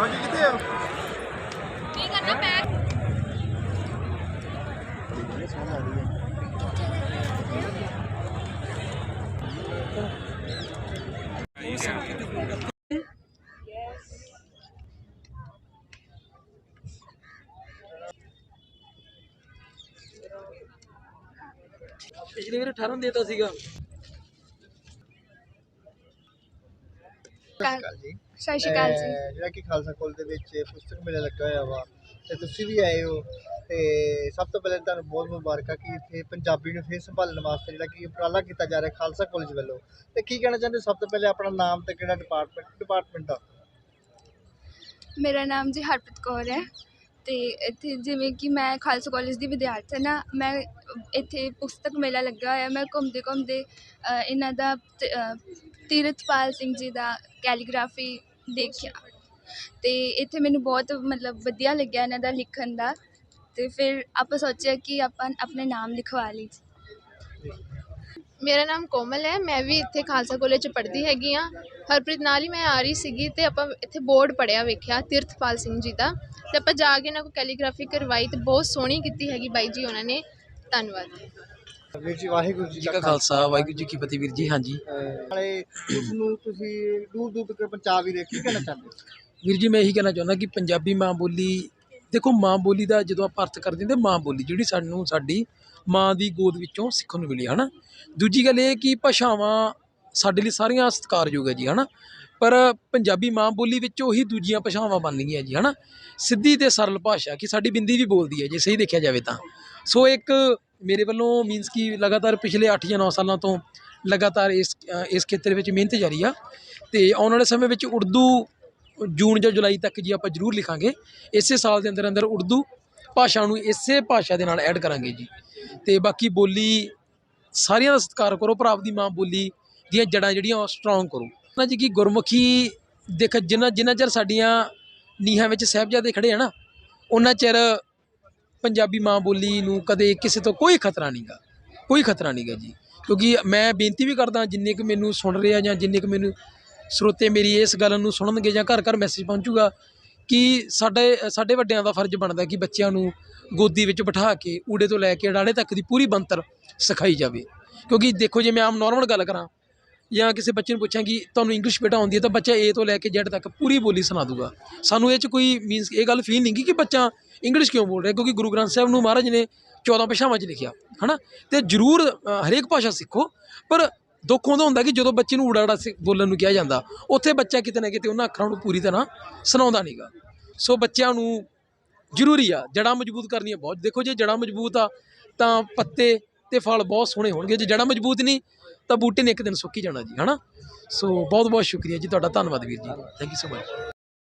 ਹਾਂਜੀ ਕਿੱਥੇ ਆ? ਕੀ ਕਰਨਾ ਪੈਕ ਪਿਛਲੀ ਵਾਰ 18 ਦੇਤਾ ਸੀਗਾ। ਕਾਲ ਜੀ। ਸਤਿ ਸ਼੍ਰੀ ਅਕਾਲ ਜੀ। ਅਹ ਜਿਹੜਾ ਕਿ ਖਾਲਸਾ ਕਾਲਜ ਦੇ ਵਿੱਚ ਪੁਸਤਕ ਮੇਲਾ ਲੱਗਾ ਹੋਇਆ ਵਾ ਤੇ ਤੁਸੀਂ ਵੀ ਆਏ ਹੋ ਤੇ ਸਭ ਤੋਂ ਪਹਿਲਾਂ ਤੁਹਾਨੂੰ ਬਹੁਤ ਮੁਬਾਰਕਾਂ ਕਿ ਇੱਥੇ ਪੰਜਾਬੀ ਨੂੰ ਫੇਰ ਸੰਭਾਲਣ ਵਾਸਤੇ ਜਿਹੜਾ ਕਿ ਉਪਰਾਲਾ ਕੀਤਾ ਜਾ ਰਿਹਾ ਖਾਲਸਾ ਕਾਲਜ ਵੱਲੋਂ। ਤੇ ਕੀ ਕਹਿਣਾ ਚਾਹੁੰਦੇ ਸਭ ਤੋਂ ਪਹਿਲੇ ਆਪਣਾ ਨਾਮ ਤੇ ਕਿਹੜਾ ਡਿਪਾਰਟਮੈਂਟ ਡਿਪਾਰਟਮੈਂਟ ਦਾ? ਮੇਰਾ ਨਾਮ ਜੀ ਹਰਪ੍ਰੀਤ ਕੌਰ ਹੈ। ਅਤੇ ਇੱਥੇ ਜਿਵੇਂ ਕਿ ਮੈਂ ਖਾਲਸਾ ਕੋਲਜ ਦੀ ਵਿਦਿਆਰਥਣ ਹਾਂ ਮੈਂ ਇੱਥੇ ਪੁਸਤਕ ਮੇਲਾ ਲੱਗਾ ਹੋਇਆ, ਮੈਂ ਘੁੰਮਦੇ ਘੁੰਮਦੇ ਇਹਨਾਂ ਦਾ ਤੀਰਥਪਾਲ ਸਿੰਘ ਜੀ ਦਾ ਕੈਲੀਗ੍ਰਾਫੀ ਦੇਖਿਆ। ਅਤੇ ਇੱਥੇ ਮੈਨੂੰ ਬਹੁਤ ਮਤਲਬ ਵਧੀਆ ਲੱਗਿਆ ਇਹਨਾਂ ਦਾ ਲਿਖਣ ਦਾ। ਅਤੇ ਫਿਰ ਆਪਾਂ ਸੋਚਿਆ ਕਿ ਆਪਾਂ ਆਪਣੇ ਨਾਮ ਲਿਖਵਾ ਲਈ ਮੇਰਾ ਨਾਮ ਕੋਮਲ ਹੈ ਮੈਂ ਵੀ ਇੱਥੇ ਖਾਲਸਾ ਕਾਲਜ ਚ ਪੜ੍ਹਦੀ ਹੈਗੀ ਆ ਹਰਪ੍ਰੀਤ ਨਾਲ ਹੀ ਮੈਂ ਆ ਰਹੀ ਸੀਗੀ ਤੇ ਆਪਾਂ ਇੱਥੇ ਬੋਰਡ ਪੜਿਆ ਵੇਖਿਆ ਤੀਰਥਪਾਲ ਸਿੰਘ ਜੀ ਦਾ। ਤੇ ਆਪਾਂ ਜਾ ਕੇ ਇਹਨਾਂ ਕੋ ਕੈਲੀਗ੍ਰਾਫੀ ਕਰਵਾਈ ਤੇ ਬਹੁਤ ਸੋਹਣੀ ਕੀਤੀ ਹੈਗੀ ਬਾਈ ਜੀ ਉਹਨਾਂ ਨੇ। ਧੰਨਵਾਦ। ਵੀਰ ਜੀ ਵਾਹਿਗੁਰੂ ਜੀ ਕਾ ਖਾਲਸਾ। ਵਾਹਿਗੁਰੂ ਜੀ ਕੀ ਫਤਿਹ ਵੀਰ ਜੀ ਹਾਂਜੀ। ਨਾਲੇ ਇਸ ਨੂੰ ਤੁਸੀਂ ਦੂਰ ਦੂਰ ਤੱਕ ਪਹੁੰਚਾ ਵੀ ਰਹੇ ਕੀ ਕਹਿਣਾ ਚਾਹੁੰਦੇ ਹੋ? ਵੀਰ ਜੀ ਮੈਂ ਇਹੀ ਕਹਿਣਾ ਚਾਹੁੰਦਾ ਕਿ ਪੰਜਾਬੀ ਮਾਂ ਬੋਲੀ ਦੇਖੋ ਮਾਂ ਬੋਲੀ ਦਾ ਜਦੋਂ ਆਪਾਂ ਅਰਥ ਕਰਦੇ ਹਾਂ ਤਾਂ ਮਾਂ ਬੋਲੀ ਜਿਹੜੀ ਸਾਨੂੰ, ਸਾਡੀ ਮਾਂ ਦੀ ਗੋਦ ਵਿੱਚੋਂ ਸਿੱਖਣ ਨੂੰ ਮਿਲੀ ਹੈ ਨਾ ਦੂਜੀ ਗੱਲ ਇਹ ਕਿ ਭਾਸ਼ਾਵਾਂ ਸਾਡੇ ਲਈ ਸਾਰੀਆਂ ਸਤਿਕਾਰਯੋਗ ਹੈ ਜੀ ਹੈ ਨਾ ਪਰ ਪੰਜਾਬੀ ਮਾਂ ਬੋਲੀ ਵਿੱਚ ਉਹੀ ਦੂਜੀਆਂ ਭਾਸ਼ਾਵਾਂ ਬਣ ਗਈਆਂ ਜੀ ਹੈ ਨਾ ਸਿੱਧੀ ਤੇ ਸਰਲ ਭਾਸ਼ਾ ਕਿ ਸਾਡੀ ਬਿੰਦੀ ਵੀ ਬੋਲਦੀ ਹੈ, ਜੇ ਸਹੀ ਦੇਖਿਆ ਜਾਵੇ ਤਾਂ। ਸੋ ਇੱਕ ਮੇਰੇ ਵੱਲੋਂ ਮੀਨਸ ਕਿ ਲਗਾਤਾਰ ਪਿਛਲੇ 8 ਜਾਂ 9 ਸਾਲਾਂ ਤੋਂ ਲਗਾਤਾਰ ਇਸ ਇਸ ਖੇਤਰ ਵਿੱਚ ਮਿਹਨਤ ਜਾਰੀ ਆ ਤੇ ਆਉਣ ਵਾਲੇ ਸਮੇਂ ਵਿੱਚ ਉਰਦੂ ਜੂਨ ਜਾਂ ਜੁਲਾਈ ਤੱਕ ਜੀ ਆਪਾਂ ਜ਼ਰੂਰ ਲਿਖਾਂਗੇ। ਇਸੇ ਸਾਲ ਦੇ ਅੰਦਰ ਅੰਦਰ ਉਰਦੂ ਭਾਸ਼ਾ ਨੂੰ ਇਸੇ ਭਾਸ਼ਾ ਦੇ ਨਾਲ ਐਡ ਕਰਾਂਗੇ ਜੀ। ਤੇ ਬਾਕੀ ਬੋਲੀ ਸਾਰਿਆਂ ਦਾ ਸਤਿਕਾਰ ਕਰੋ ਪਰ ਆਪਦੀ ਮਾਂ ਬੋਲੀ ਦੀਆਂ ਜੜਾਂ ਜਿਹੜੀਆਂ ਉਹ ਸਟਰੋਂਗ ਕਰੋ। ਨਾ ਜੀ ਕਿ ਗੁਰਮੁਖੀ ਦੇਖ, ਜਿੰਨਾ ਜਿੰਨਾ ਚਿਰ ਸਾਡੀਆਂ ਨੀਹਾਂ ਵਿੱਚ ਸਾਹਿਬਜ਼ਾਦੇ ਖੜੇ ਆ ਨਾ ਉਹਨਾਂ ਚਿਰ ਪੰਜਾਬੀ ਮਾਂ ਬੋਲੀ ਨੂੰ ਕਦੇ ਕਿਸੇ ਤੋਂ ਕੋਈ ਖਤਰਾ ਨਹੀਂਗਾ ਕੋਈ ਖਤਰਾ ਨਹੀਂਗਾ ਜੀ। ਕਿਉਂਕਿ ਮੈਂ ਬੇਨਤੀ ਵੀ ਕਰਦਾ, ਜਿੰਨੇ ਕੁ ਮੈਨੂੰ ਸੁਣ ਰਹੇ ਆ ਜਾਂ ਜਿੰਨੇ ਕੁ ਮੈਨੂੰ ਸਰੋਤੇ ਮੇਰੀ ਇਸ ਗੱਲ ਨੂੰ ਸੁਣਨਗੇ ਜਾਂ ਘਰ ਘਰ ਮੈਸੇਜ ਪਹੁੰਚੂਗਾ ਕਿ ਸਾਡੇ ਸਾਡੇ ਵੱਡਿਆਂ ਦਾ ਫਰਜ਼ ਬਣਦਾ ਕਿ ਬੱਚਿਆਂ ਨੂੰ ਗੋਦੀ ਵਿੱਚ ਬਿਠਾ ਕੇ ਊੜੇ ਤੋਂ ਲੈ ਕੇ ਅਡਾਲੇ ਤੱਕ ਦੀ ਪੂਰੀ ਬੰਤਰ ਸਿਖਾਈ ਜਾਵੇ। ਕਿਉਂਕਿ ਦੇਖੋ ਜੇ ਮੈਂ ਆਮ ਨਾਰਮਲ ਗੱਲ ਕਰਾਂ ਜਾਂ ਕਿਸੇ ਬੱਚੇ ਨੂੰ ਪੁੱਛਾਂ ਕਿ ਤੁਹਾਨੂੰ ਇੰਗਲਿਸ਼ ਬੇਟਾ ਆਉਂਦੀ ਹੈ ਤਾਂ ਬੱਚਾ ਏ ਤੋਂ ਲੈ ਕੇ ਜ਼ੈਡ ਤੱਕ ਪੂਰੀ ਬੋਲੀ ਸੁਣਾ ਦੂਗਾ। ਸਾਨੂੰ ਇਹ 'ਚ ਕੋਈ ਮੀਨਸ ਇਹ ਗੱਲ ਫੀਲ ਨਹੀਂ ਗੀ ਕਿ ਬੱਚਾ ਇੰਗਲਿਸ਼ ਕਿਉਂ ਬੋਲ ਰਿਹਾ? ਕਿਉਂਕਿ ਗੁਰੂ ਗ੍ਰੰਥ ਸਾਹਿਬ ਨੂੰ ਮਹਾਰਾਜ ਨੇ 14 ਭਾਸ਼ਾਵਾਂ 'ਚ ਲਿਖਿਆ, ਹਨਾ? ਤੇ ਜ਼ਰੂਰ ਹਰੇਕ ਭਾਸ਼ਾ ਸਿੱਖੋ, ਪਰ ਦੁੱਖ ਉਹਦਾ ਹੁੰਦਾ ਕਿ ਜਦੋਂ ਬੱਚੇ ਨੂੰ ਊੜਾ ਊੜਾ ਬੋਲਣ ਨੂੰ ਕਿਹਾ ਜਾਂਦਾ, ਉੱਥੇ ਬੱਚਾ ਕਿਤੇ ਨਾ ਕਿਤੇ ਉਹਨਾਂ ਅੱਖਰਾਂ ਨੂੰ ਪੂਰੀ ਤਰ੍ਹਾਂ ਸੁਣਾਉਂਦਾ ਨਹੀਂਗਾ ਸੋ ਬੱਚਿਆਂ ਨੂੰ ਜ਼ਰੂਰੀ ਆ ਜੜਾਂ ਮਜ਼ਬੂਤ ਕਰਨੀਆਂ ਬਹੁਤ। ਦੇਖੋ ਜੇ ਜੜਾਂ ਮਜ਼ਬੂਤ ਆ, ਤਾਂ ਪੱਤੇ ਤੇ ਫਲ ਬਹੁਤ ਸੋਹਣੇ ਹੋਣਗੇ। ਜੇ ਜੜਾਂ ਮਜ਼ਬੂਤ ਨਹੀਂ, ਤਾਂ ਬੂਟੇ ਨੇ ਇੱਕ ਦਿਨ ਸੁੱਕੀ ਜਾਣਾ ਜੀ, ਹਨਾ? ਸੋ ਬਹੁਤ ਬਹੁਤ ਸ਼ੁਕਰੀਆ ਜੀ, ਤੁਹਾਡਾ ਧੰਨਵਾਦ ਵੀਰ ਜੀ। Thank you so much